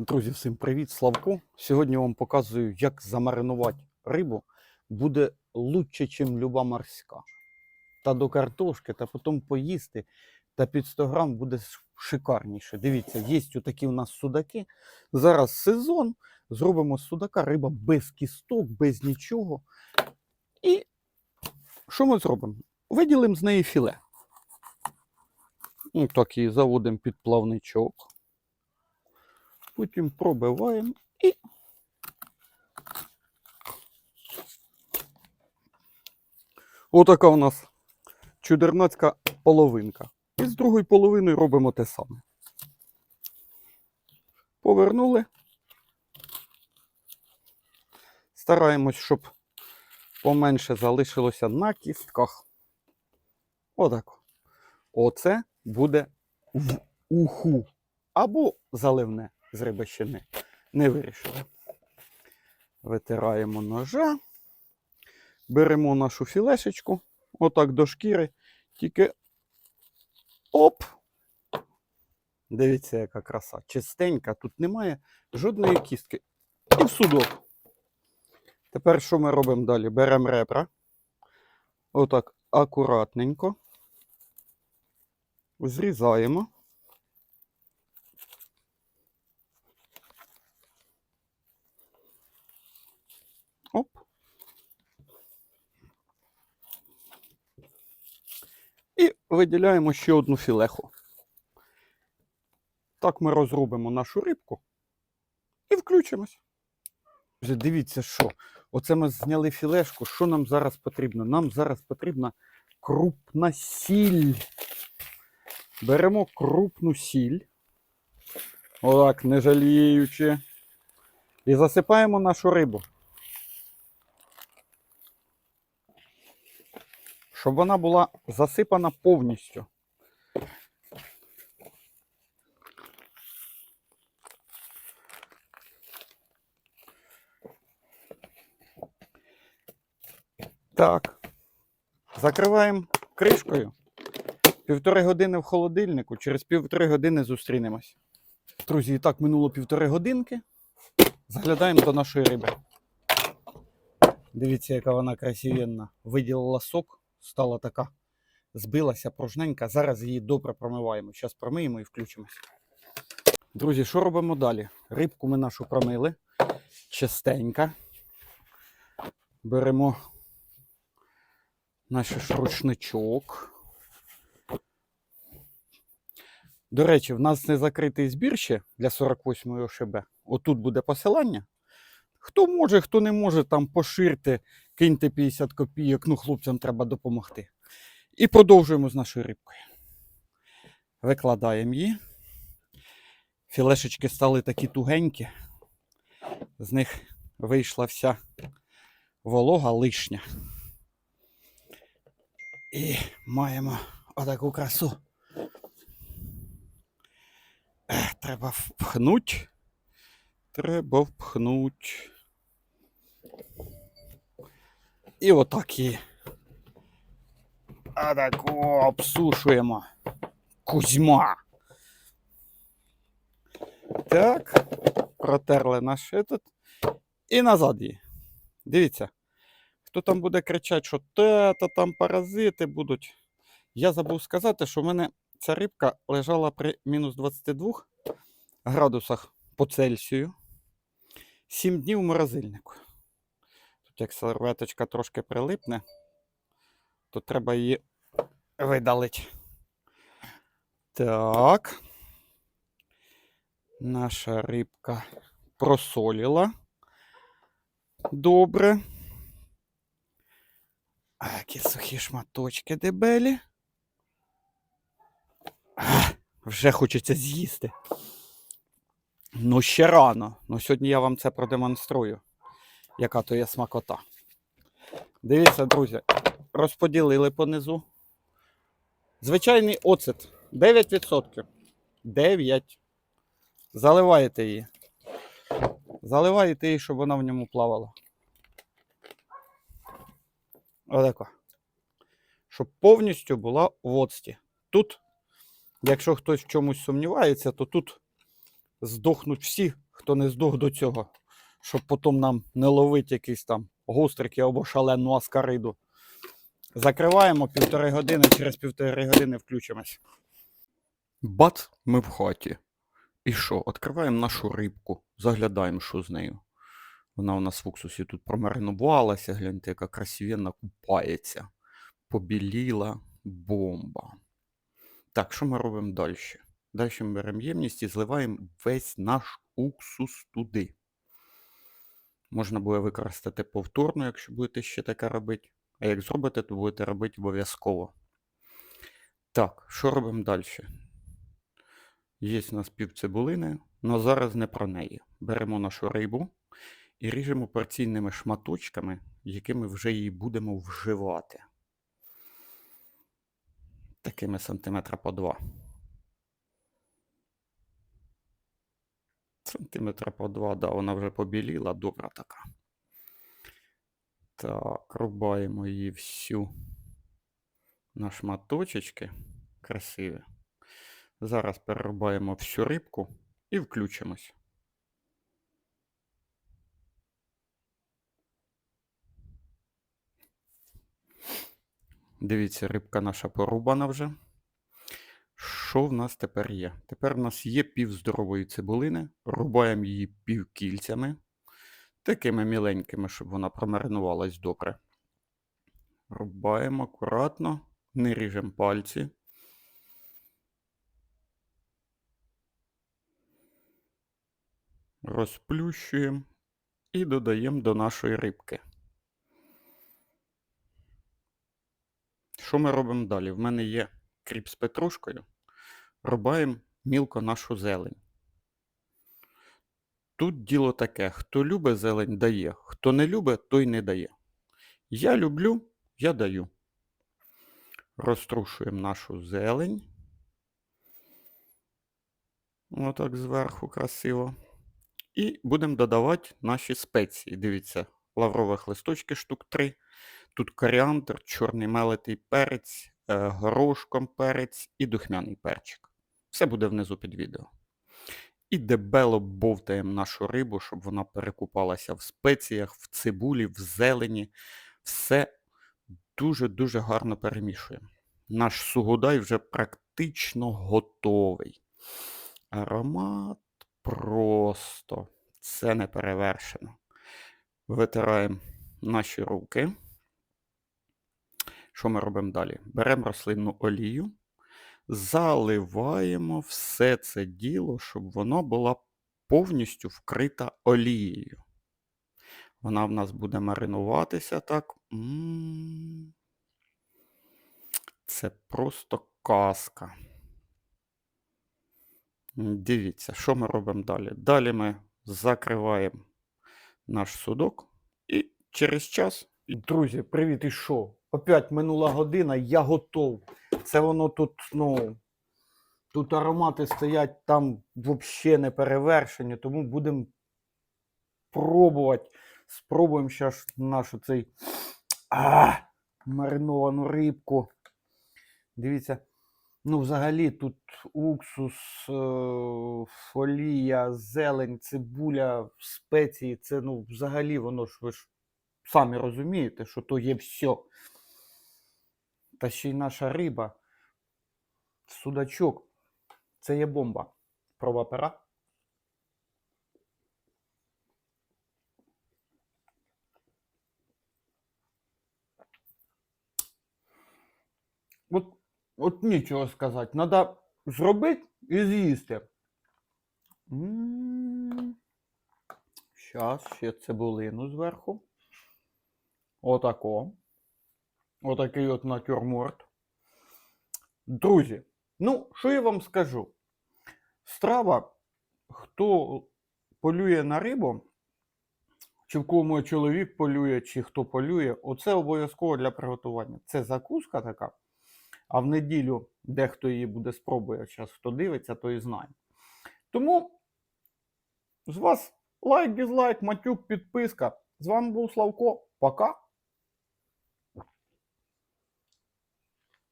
Друзі, всім привіт, Славко. Сьогодні вам показую, як замаринувати рибу буде лучше, ніж люба морська. Та до картошки, та потім поїсти, та під 100 грам буде шикарніше. Дивіться, є такі у нас судаки. Зараз сезон. Зробимо з судака риба без кісток, без нічого. І що ми зробимо? Виділимо з неї філе. Ну, так і заводимо під плавничок. Потім пробиваємо і. Отака у нас чудернацька половинка. І з другої половини робимо те саме. Повернули. Стараємось, щоб поменше залишилося на кістках. Отак. Оце буде в уху або заливне з рибищини. Не вирішили. Витираємо ножа, беремо нашу філешечку, отак до шкіри, тільки оп! Дивіться, яка краса. Чистенька, тут немає жодної кістки. І в судок. Тепер що ми робимо далі? Беремо ребра. Отак акуратненько. Зрізаємо. Оп. І виділяємо ще одну філеху. Так ми розрубимо нашу рибку і включимось. Вже Дивіться, що. Оце ми зняли філешку. Що нам зараз потрібно? Нам зараз потрібна крупна сіль. Беремо крупну сіль. Отак, не жаліючи. І засипаємо нашу рибу. Щоб вона була засипана повністю. Так. Закриваємо кришкою. Півтори години в холодильнику, через півтори години зустрінемось. Друзі, і так минуло півтори годинки. Заглядаємо до нашої риби. Дивіться, яка вона красивенна. Виділила сок, стала така, збилася пружненька. Зараз її добре промиваємо. Зараз промиємо і включимось. Друзі, що робимо далі? Рибку ми нашу промили. Чистенька. Беремо наш рушничок. До речі, в нас не закритий збір ще для 48-ї ОШБ. Отут буде посилання. Хто може, хто не може, там поширте, киньте 50 копійок, ну хлопцям треба допомогти. І продовжуємо з нашою рибкою. Викладаємо її. Філешечки стали такі тугенькі. З них вийшла вся волога лишня. І маємо отаку красу. Треба впхнуть. Треба впхнуть. І отак її. Отаку обсушуємо. Кузьма. Так. Протерли наш этот. І назад її. Дивіться. Хто там буде кричати, що те, то там паразити будуть. Я забув сказати, що в мене ця рибка лежала при мінус 22 градусах по Цельсію. 7 днів в морозильнику. Як серветочка трошки прилипне, то треба її видалити. Так. Наша рибка просоліла. Добре. А, які сухі шматочки дебелі. А, вже хочеться з'їсти. Ну, ще рано. Ну, сьогодні я вам це продемонструю, яка то є смакота. Дивіться, друзі, розподілили понизу. Звичайний оцет 9%. 9. Заливаєте її. Заливаєте її, щоб вона в ньому плавала. Отако. Щоб повністю була в оцті. Тут, якщо хтось в чомусь сумнівається, то тут здохнуть всі, хто не здох до цього, щоб потім нам не ловити якісь там гострики або шалену аскариду. Закриваємо півтори години, через півтори години включимось. Бац, ми в хаті. І що? Відкриваємо нашу рибку, заглядаємо, що з нею. Вона у нас в уксусі тут промаринувалася, гляньте, яка красивенна купається. Побіліла бомба. Так, що ми робимо далі? Далі ми беремо ємність і зливаємо весь наш уксус туди. Можна буде використати повторно, якщо будете ще таке робити. А як зробите, то будете робити обов'язково. Так, що робимо далі? Є у нас пів цибулини, але зараз не про неї. Беремо нашу рибу і ріжемо порційними шматочками, якими вже її будемо вживати. Такими сантиметра по два. Сантиметра по два, да, вона вже побіліла, добра така. Так, рубаємо її всю на шматочечки красиві. Зараз перерубаємо всю рибку і включимось. Дивіться, рибка наша порубана вже. Що в нас тепер є? Тепер в нас є пів здорової цибулини. Рубаємо її півкільцями, такими міленькими, щоб вона промаринувалась добре. Рубаємо акуратно, не ріжемо пальці. Розплющуємо і додаємо до нашої рибки. Що ми робимо далі? В мене є кріп з петрушкою. Рубаємо мілко нашу зелень. Тут діло таке: хто любить зелень, дає, хто не любить, той не дає. Я люблю, я даю. Розтрушуємо нашу зелень. Отак зверху красиво. І будемо додавати наші спеції. Дивіться, лаврових листочки штук 3. Тут коріандр, чорний мелитий перець, горошком перець і духмяний перчик. Все буде внизу під відео. І дебело бовтаємо нашу рибу, щоб вона перекупалася в спеціях, в цибулі, в зелені. Все дуже-дуже гарно перемішуємо. Наш сугудай вже практично готовий. Аромат просто це не перевершено. Витираємо наші руки. Що ми робимо далі? Беремо рослинну олію, заливаємо все це діло, щоб воно було повністю вкрита олією. Вона в нас буде маринуватися так. Це просто казка. Дивіться, що ми робимо далі? Далі ми закриваємо наш судок і через час. Друзі, привіт, і що? Опять минула година, я готов. Це воно тут, ну. Тут аромати стоять там взагалі не перевершені, тому будемо пробувати. Спробуємо зараз нашу цей а, мариновану рибку. Дивіться, ну взагалі тут уксус, е, олія, зелень, цибуля, спеції. Це ну взагалі воно ж ви ж самі розумієте, що то є все. Та ще й наша риба. Судачок. Це є бомба. Проба пера. От, от нічого сказати. Треба зробити і з'їсти. Зараз ще цибулину зверху. Отако. Отакий от натюрморт. Друзі, ну, що я вам скажу? Страва, хто полює на рибу, чи в мій чоловік полює, чи хто полює, оце обов'язково для приготування. Це закуска така. А в неділю дехто її буде спробує. Зараз хто дивиться, то і знає. Тому з вас лайк, дізлайк, матюк, підписка. З вами був Славко. Пока.